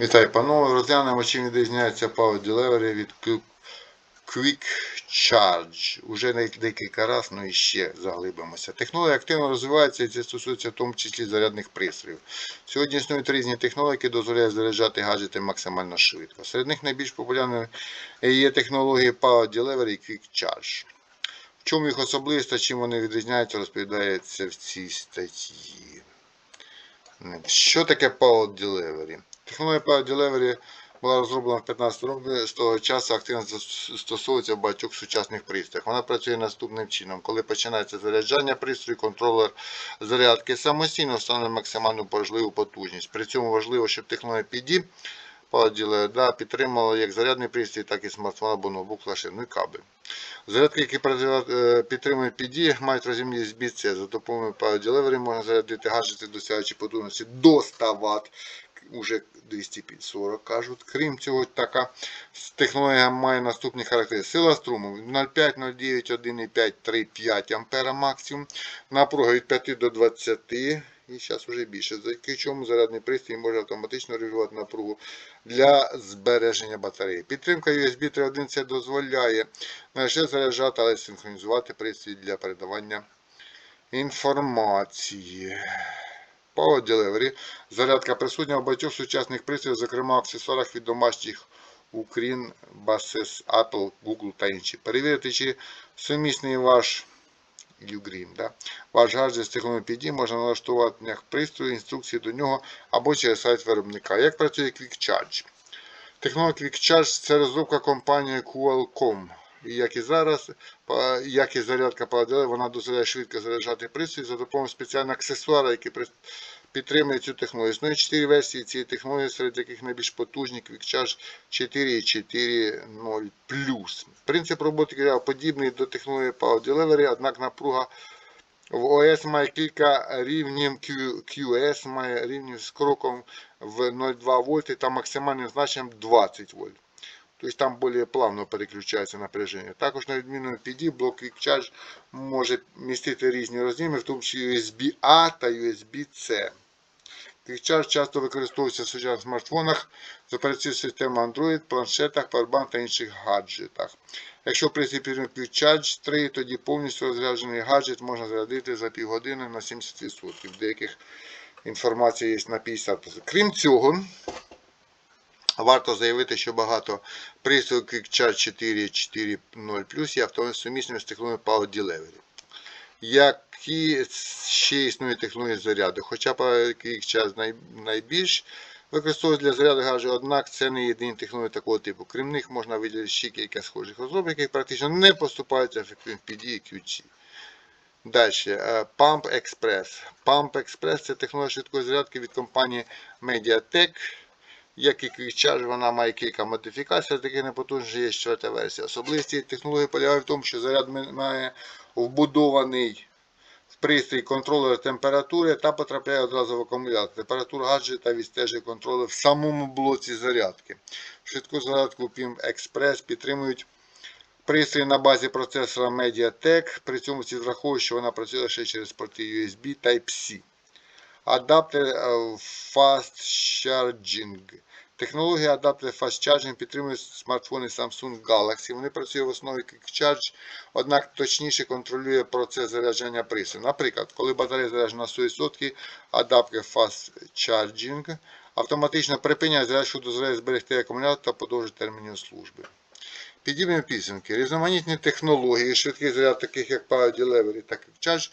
Вітаю, панове. Розглянемо, чим відрізняється Power Delivery від Quick- Charge. Уже декілька разів, ну і ще заглибимося. Технологія активно розвивається і це стосується в тому числі зарядних пристроїв. Сьогодні існують різні технології, які дозволяють заряджати гаджети максимально швидко. Серед них найбільш популярними є технології Power Delivery і Quick Charge. В чому їх особливість та чим вони відрізняються, розповідається в цій статті. Що таке Power Delivery? Технологія Power Delivery була розроблена в 15 році, з того часу активно застосовується в багатьох сучасних пристроях. Вона працює наступним чином. Коли починається заряджання пристрою, контролер зарядки самостійно встановлює максимальну можливу потужність. При цьому важливо, щоб технологія PD да, підтримувала як зарядний пристрій, так і смартфон або ноутбук, ну і кабель. Зарядки, які е, підтримують PD, мають роз'єм USB-C. За допомогою Power Delivery можна зарядити гаджети, досягаючи потужності до 100 Вт, уже 240 кажуть. Крім цього, така технологія має наступні характеристики. Сила струму 0,5, 0,9, 1,5, 3, 5 А максимум. Напруга від 5 до 20 і зараз вже більше. За чому зарядний пристрій може автоматично регулювати напругу для збереження батареї. Підтримка USB 3.1 це дозволяє не лише заряджати, але синхронізувати пристрій для передавання інформації. Power Delivery. Зарядка присутня у багатьох сучасних пристроїв, зокрема в аксесуарах від домашніх Ukraine, Basis, Apple, Google та інші. Перевірити, чи сумісний ваш Ugreen, да? Ваш гаджет з технологією PD можна налаштувати пристрою, інструкції до нього або через сайт виробника. Як працює Quick Charge? Технологія Quick Charge це розробка компанії Qualcomm. І як і зараз, як і зарядка Power вона дозволяє швидко заряджати пристрій за допомогою спеціального аксесуара, який підтримує цю технологію. Існує 4 версії цієї технології, серед яких найбільш потужні Quick 4 і 4.0+. Принцип роботи є подібний до технології Power Delivery, однак напруга в ОС має кілька рівнів, QS має рівнів з кроком в 0,2 вольти та максимальним значенням 20 вольт. Тобто там більш плавно переключається напряження. Також на відміну від PD, блок Quick може містити різні роз'єми, в тому числі USB-A та USB-C. Quick Charge часто використовується в сучасних смартфонах з операційною системою Android, планшетах, Powerbank та інших гаджетах. Якщо підтримує Quick Charge 3, тоді повністю розряджений гаджет можна зарядити за півгодини на 70%. В деяких інформація є на 50%. Крім цього, Варто заявити, що багато пристроїв QuickCharge 4 4.0 є автоматично сумісними з технологією Power Delivery. Які ще існують технології заряду? Хоча най- найбільш використовується для заряду гаджетів, однак це не єдині технології такого типу. Крім них можна виділити ще кілька схожих розробок, які практично не поступаються в PD і QC. Далі, е, Pump Express. Pump Express це технологія швидкої зарядки від компанії Mediatek. Як і Quick вона має кілька модифікацій, таких непотужних є четверта версія. Особливість технології полягає в тому, що заряд має вбудований в пристрій контролер температури та потрапляє одразу в акумулятор. Температура гаджета відстежує контролер в самому блоці зарядки. Швидку зарядку PIM Express підтримують пристрій на базі процесора Mediatek, при цьому всі враховують, що вона працює лише через порти USB Type-C. Адаптер Fast Charging. Технологія адаптер Fast Charging підтримує смартфони Samsung Galaxy. Вони працюють в основі Quick однак точніше контролює процес заряджання пристрою. Наприклад, коли батарея заряджена на 100%, адаптер Fast Charging автоматично припиняє заряд, що дозволяє зберегти акумулятор та подовжити терміни служби. Підібні підсумки. Різноманітні технології, швидкий заряд, таких як Power Delivery та Charge,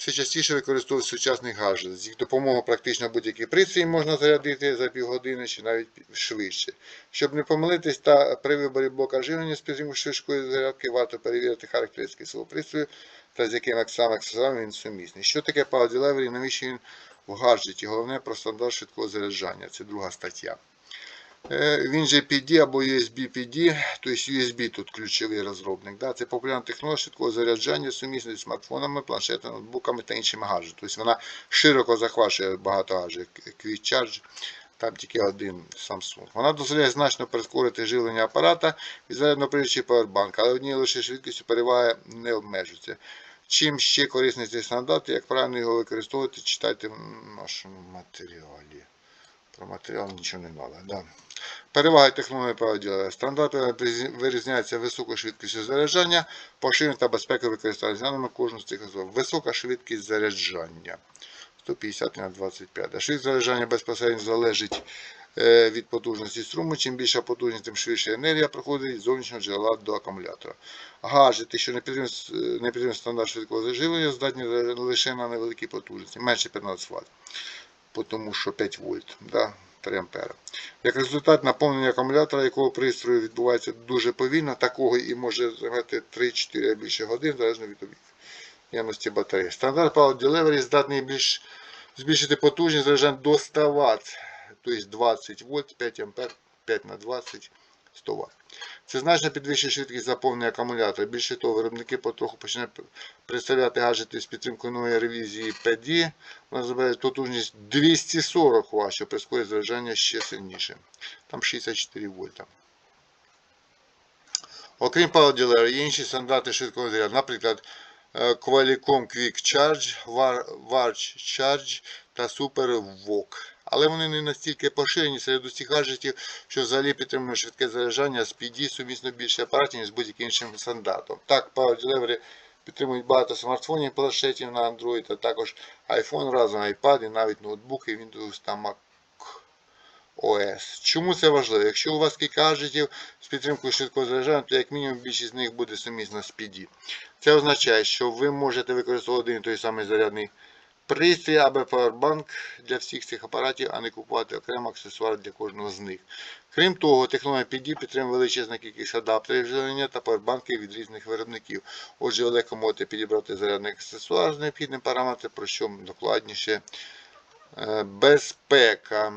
все частіше використовують сучасних гаджетів. З їх допомогою практично будь-який пристрій можна зарядити за півгодини чи навіть швидше. Щоб не помилитись та при виборі блока живлення з підтримку швидкої зарядки, варто перевірити характеристики свого пристрою та з якими саме аксесуарами він сумісний. Що таке Power Delivery навіщо він в гаджеті? Головне про стандарт швидкого заряджання. Це друга стаття. Е, Він же PD або USB PD, тобто USB тут ключовий розробник. Да? Це популярна технологія швидкого заряджання сумісна зі смартфонами, планшетами, ноутбуками та іншими гаджетами. Тобто вона широко захвачує багато гаджетів. Quick Charge, там тільки один Samsung. Вона дозволяє значно прискорити живлення апарата і зарядно прийчий Powerbank, але однією лише швидкістю переваги не обмежується. Чим ще корисний цей стандарт, як правильно його використовувати, читайте в нашому матеріалі. Про матеріал нічого не треба. Да. Переваги технології поводіли. Стандартно вирізняється високою швидкістю заряджання, поширення та безпека використання. Глянемо кожну з цих основ. Висока швидкість заряджання. 150 на 25. А швидкість заряджання безпосередньо залежить е, від потужності струму. Чим більша потужність, тим швидше енергія проходить від зовнішнього джерела до акумулятора. Гаджети, що не підтримують стандарт швидкого заживлення, здатні лише на невеликій потужності, менше 15 Вт. Тому що 5 вольт. Да? 3 ампера. Як результат, наповнення акумулятора, якого пристрою відбувається дуже повільно, такого і може займати 3-4 більше годин, залежно від ємності батареї. Стандарт Power Delivery здатний більш збільшити потужність заряджання до 100 Вт, тобто 20 вольт, 5 ампер, 5 на 20, 100 Вт. Це значно підвищує швидкість заповнення акумулятора. Більше того, виробники потроху починають представляти гаджети з підтримкою нової ревізії PD. Вона забирає потужність 240 Вт, що прискорює заряджання ще сильніше. Там 64 вольта. Окрім Dealer, є інші стандарти швидкого заряду. Наприклад, е, Qualcomm Quick Charge, Warch Charge та Super VOOC. Але вони не настільки поширені серед усіх гаджетів, що взагалі підтримують швидке заряджання з PD сумісно більше апаратів, ніж будь-яким іншим стандартом. Так, Power Delivery підтримують багато смартфонів, планшетів на Android, а також iPhone, разом iPad і навіть ноутбуки Windows та Mac OS. Чому це важливо? Якщо у вас кілька гаджетів з підтримкою швидкого заряджання, то як мінімум більшість з них буде сумісна з PD. Це означає, що ви можете використовувати один і той самий зарядний пристрій або павербанк для всіх цих апаратів, а не купувати окремо аксесуари для кожного з них. Крім того, технологія PD підтримує величезну кількість адаптерів живлення та павербанків від різних виробників. Отже, легко можете підібрати зарядний аксесуар з необхідним параметром, про що докладніше. Е, Безпека.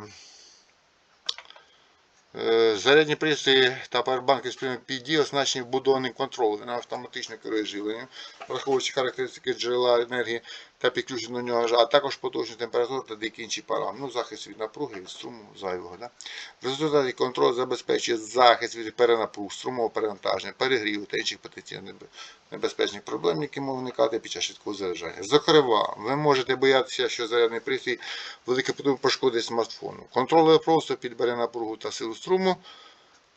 Е, Зарядні пристрої та павербанки з прямим PD оснащені вбудованим контролем. Він автоматично керує живленням, враховуючи характеристики джерела енергії та підключення до нього, а також поточну температуру та деякі інші параметри. Ну, захист від напруги, від струму зайвого. Да? В результаті контроль забезпечує захист від перенапруг, струмового перевантаження, перегріву та інших потенційно небезпечних проблем, які можуть виникати під час швидкого заряджання. Зокрема, ви можете боятися, що зарядний пристрій велике пошкодить смартфону. Контролер просто підбере напругу та силу струму.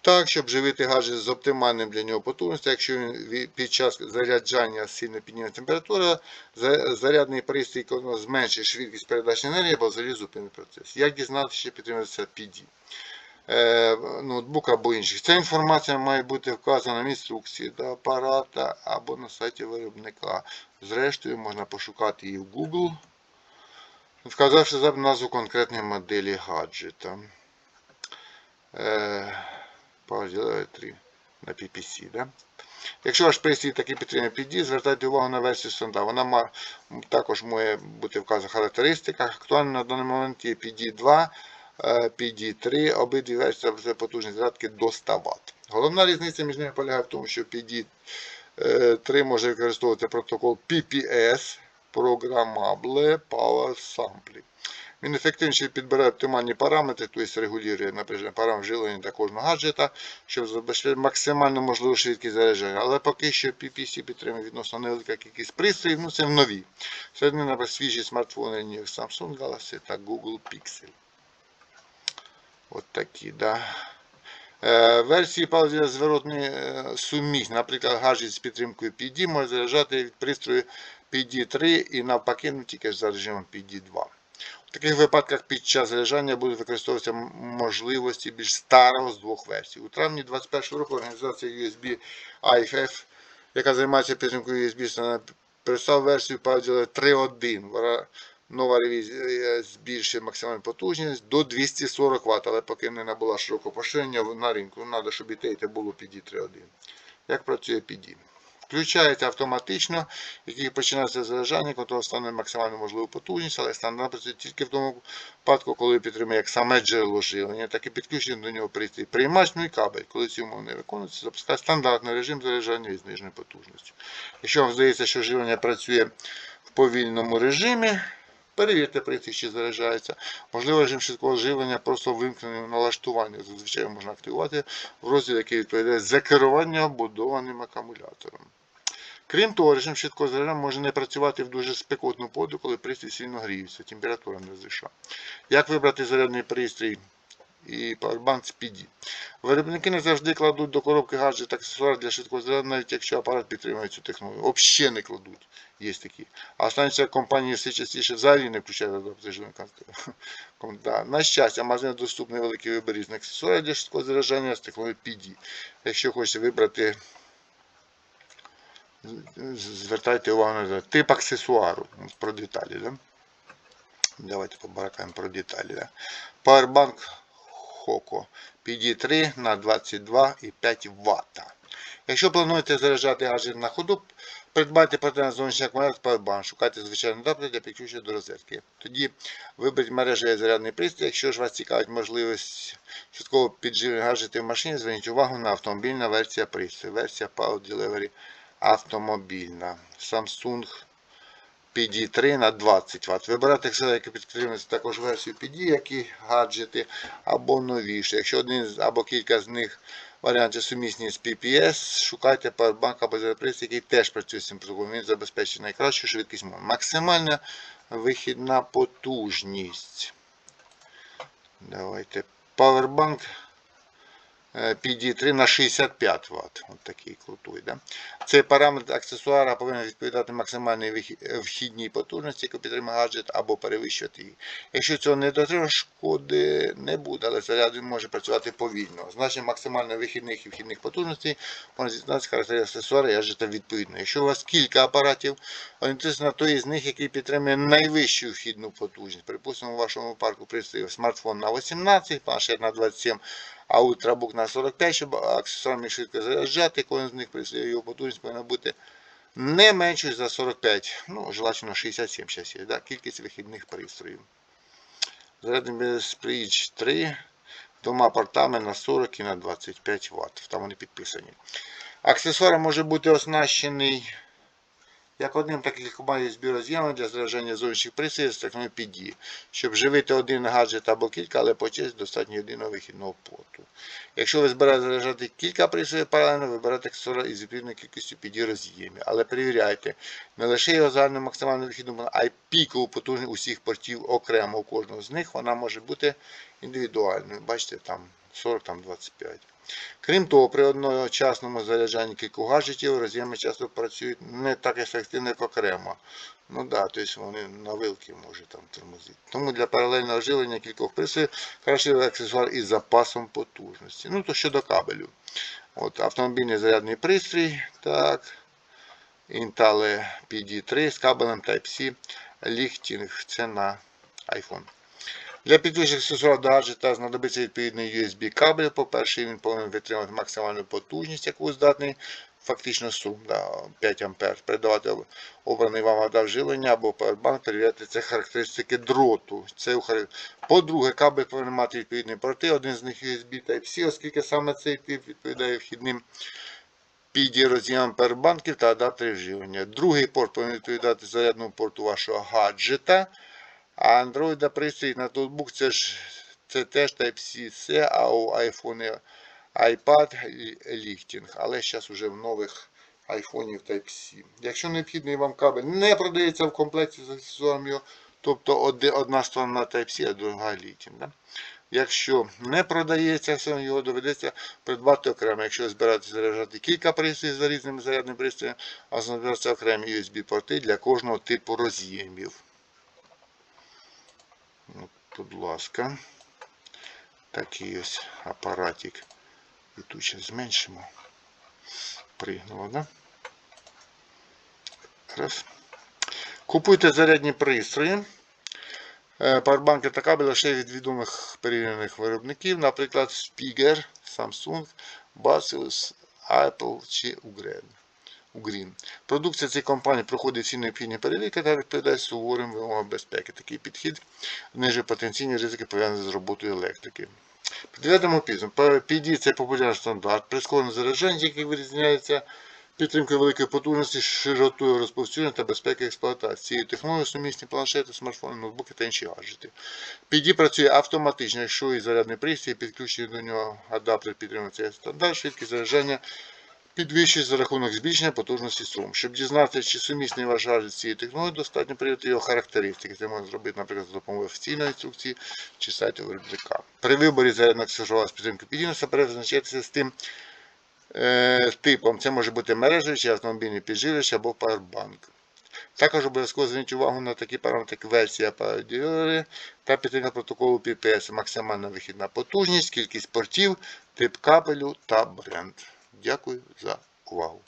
Так, щоб живити гаджет з оптимальним для нього потужністю, якщо він під час заряджання сильно підніме температура, зарядний пристрій зменшить швидкість передачі енергії або взагалі зупинить процес. Як дізнатися, що підтримується PD? Е, ноутбук або інших. Ця інформація має бути вказана в інструкції до апарата або на сайті виробника. Зрештою, можна пошукати її в Google, вказавши за назву конкретної моделі гаджета. Е, 3 на PPC. Да? Якщо ваш пристрій такий підтримує PD, звертайте увагу на версію стандарт. Вона також має бути вказана в характеристиках. Актуальна на даний момент є PD2, е, PD3, обидві версії потужність зарядки до 100 Вт. Головна різниця між ними полягає в тому, що PD3 може використовувати протокол PPS Programmable Power Sampling. Він ефективніше підбирає оптимальні параметри, тобто регулює наприклад, параметр живлення для кожного гаджета, щоб забезпечити максимально можливу швидкість заряджання. Але поки що PPC підтримує відносно невелика кількість пристроїв, ну це нові. Серед них, наприклад, свіжі смартфони як Samsung Galaxy та Google Pixel. От такі, да. Е, Версії паузі зворотної е, суміш, наприклад, гаджет з підтримкою PD може заряджати від пристрою PD3 і навпаки, ну тільки за режимом PD2. В таких випадках під час заряджання будуть використовуватися можливості більш старого з двох версій. У травні 2021 року організація USB IFF, яка займається підтримкою USB, представила версію Power 3.1. Нова ревізія збільшує максимальну потужність до 240 Вт, але поки не набула широкого поширення на ринку, треба, щоб і те, і те було PD 3.1. Як працює PD? Включається автоматично, який починається заряджання, контроль стане максимально можливу потужність, але стане тільки в тому випадку, коли підтримує як саме джерело живлення, так і підключення до нього прийти. приймач, ну і кабель. Коли ці умови не виконуються, запускає стандартний режим заряджання із зниженою потужністю. Якщо вам здається, що живлення працює в повільному режимі, перевірте пристрій, чи заряджається. Можливо, режим швидкого живлення просто вимкнений в налаштуванні. Зазвичай можна активувати в розділ, який відповідає за керування будованим акумулятором. Крім того, режим швидкого зарядження може не працювати в дуже спекотну погоду, коли пристрій сильно гріється, температура не зійшла. Як вибрати зарядний пристрій і Powerbank PD? Виробники не завжди кладуть до коробки гаджет аксесуар для швидкого навіть якщо апарат підтримує цю технологію. Взагалі не кладуть. Є такі. А останні компанії все частіше взагалі не включають контакту. Да. На щастя, магазин доступний великий вибір різних аксесуарів для швидкого заряджання з технологією PD. Якщо хочете вибрати звертайте увагу на тип аксесуару про деталі. Да? Давайте побаракаємо про деталі. Да? Powerbank Hoco PD3 на 22,5 Вт. Якщо плануєте заряджати гаджет на ходу, придбайте патент зовнішній акумулятор Powerbank, шукайте звичайний адаптер для підключення до розетки. Тоді виберіть мережевий зарядний пристрій. Якщо ж вас цікавить можливість швидкого підживлення гаджетів в машині, зверніть увагу на автомобільна версія пристрою. Версія Power Delivery автомобільна. Samsung PD3 на 20 Вт. Вибирати аксесуари, які підтримуються також версію PD, як і гаджети, або новіші. Якщо один або кілька з них варіантів сумісні з PPS, шукайте Powerbank або зарядний який теж працює з цим протоколом. Він забезпечує найкращу швидкість. Максимальна вихідна потужність. Давайте. Powerbank е, PD3 на 65 Вт. От такий крутой. Да? Цей параметр аксесуара повинен відповідати максимальній вхідній потужності, яку підтримує гаджет, або перевищувати її. Якщо цього не дотримує, шкоди не буде, але заряд може працювати повільно. Значення максимально вихідних і вхідних потужностей можна дізнатися характеристики аксесуара і гаджета відповідно. Якщо у вас кілька апаратів, орієнтуйтесь на той з них, який підтримує найвищу вхідну потужність. Припустимо, у вашому парку пристроїв смартфон на 18, планшет на 27, а ультрабук на 45, щоб аксесуар міг швидко заряджати, кожен з них його потужність повинна бути не меншою за 45, ну, желательно 67 зараз є, да? кількість вихідних пристроїв. Зарядний Bridge 3 двома портами на 40 і на 25 Вт. Там вони підписані. Аксесуар може бути оснащений як одним, так і кількома USB роз'ємами для заряджання зовнішніх пристроїв з технологією PD, щоб живити один гаджет або кілька, але по черзі достатньо єдиного вихідного порту. Якщо ви збираєте заряджати кілька пристроїв паралельно, вибирайте аксесуар із відповідною кількістю PD роз'ємів. Але перевіряйте не лише його загальну максимальну вихідну, а й пікову потужність усіх портів окремо у кожного з них. Вона може бути індивідуальною. Бачите, там 40, там 25. Крім того, при одночасному заряджанні кількох гаджетів роз'єми часто працюють не так ефективно, як окремо. Ну да, тобто вони на вилки можуть там тормозити. Тому для паралельного живлення кількох пристроїв краще аксесуар із запасом потужності. Ну то щодо кабелю. От, автомобільний зарядний пристрій, так, Intel PD3 з кабелем Type-C, ліхтінг, це на iPhone. Для підключення аксесуару до гаджета знадобиться відповідний USB кабель. По-перше, він повинен витримати максимальну потужність, яку здатний фактично струм да, 5 А. Передавати обраний вам адап або Powerbank, перевіряти це характеристики дроту. Це По-друге, кабель повинен мати відповідні порти, один з них USB Type-C, оскільки саме цей тип відповідає вхідним роз'ємам Powerbankів та адаптерів живлення. Другий порт повинен відповідати зарядному порту вашого гаджета. А Android пристрій на ноутбук це ж це теж Type-C, а у iPhone, iPad ліхтінг. Але зараз вже в нових айфонів Type-C. Якщо необхідний вам кабель не продається в комплекті з аксесуаром тобто одна сторона Type-C, а друга ліхтінг. Да? Якщо не продається, його доведеться придбати окремо. Якщо ви збираєтеся заряджати кілька пристроїв за різними зарядними пристроями, а знадобляться окремі USB-порти для кожного типу роз'ємів. От, будь ласка. Такий ось апаратик. І тут ще зменшимо. Пригнуло, да? Раз. Купуйте зарядні пристрої. Павербанки та кабель лише від відомих перевірених виробників, наприклад, Spiger, Samsung, Baseus, Apple чи Ugreen. Ugreen. Продукція цієї компанії проходить всі необхідні перевірки та відповідає суворим вимогам безпеки. Такий підхід знижує потенційні ризики пов'язані з роботою електрики. Підведемо підсумок. PD це популярний стандарт, прискорене заряджання, який вирізняється підтримкою великої потужності, широтою розповсюдження та безпеки експлуатації. Цією технологією сумісні планшети, смартфони, ноутбуки та інші гаджети. PD працює автоматично, якщо і зарядний пристрій, підключений до нього адаптер підтримує цей стандарт, швидкість заряджання підвищують за рахунок збільшення потужності струм. Щоб дізнатися, чи сумісний ваш гаджет з цією достатньо перевірити його характеристики. Це можна зробити, наприклад, за допомогою офіційної інструкції чи сайту виробника. При виборі зарядного з підтримкою підійності перезначайтеся з тим е, типом. Це може бути мережа чи автомобільний підживлювач або павербанк. Також обов'язково зверніть увагу на такі параметри, як версія парадіори та підтримка протоколу PPS, максимальна вихідна потужність, кількість портів, тип кабелю та бренд. Дякую за увагу.